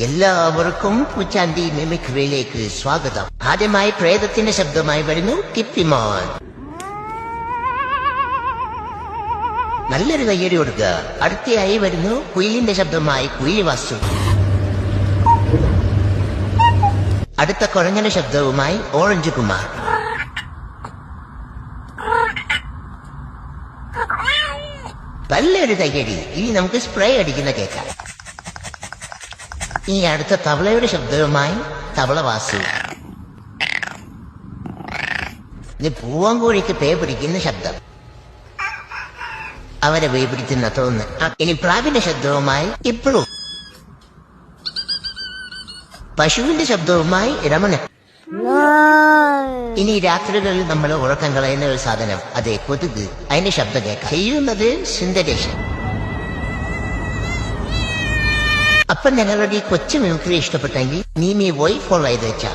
എല്ലാവർക്കും പുച്ചാണ്ടി മിമിക്രിയിലേക്ക് സ്വാഗതം. ആദ്യമായി പ്രേതത്തിന്റെ ശബ്ദമായി വരുന്നു കിപ്പിമോൻ. നല്ലൊരു കയ്യടി കൊടുക്കുക അടുത്തയായി വരുന്നു കുയിലിന്റെ ശബ്ദമായി കുയിലി വാസു അടുത്ത കുഴഞ്ഞന്റെ ശബ്ദവുമായി ഓറഞ്ച് കുമാർ. നല്ലൊരു കയ്യടി. ഇനി നമുക്ക് സ്പ്രേ അടിക്കുന്ന കേൾക്കാം. ഈ അടുത്ത തവളയുടെ ശബ്ദവുമായി തവള വാസു ഇനി പൂവാങ്കോഴിക്ക് പേ പിടിക്കുന്ന ശബ്ദം. അവരെ പേ പിടിക്കുന്ന തോന്ന്. ഇനി പ്രാവിന്റെ ശബ്ദവുമായി ഇപ്പോഴും. പശുവിന്റെ ശബ്ദവുമായി ഇടമന ഇനി രാത്രികളിൽ നമ്മൾ ഉറക്കം കളയുന്ന ഒരു സാധനം. അതെ കൊതുക്. അതിന്റെ ശബ്ദം കേൾക്കാം. ചെയ്യുന്നത് സുന്ദരേശൻ. അപ്പൊ ഞങ്ങളുടെ ഈ കൊച്ചു മിമിക്രി ഇഷ്ടപ്പെട്ടെങ്കിൽ നീ മീ വൈ ഫോളോ ചെയ്ത് വെച്ചാ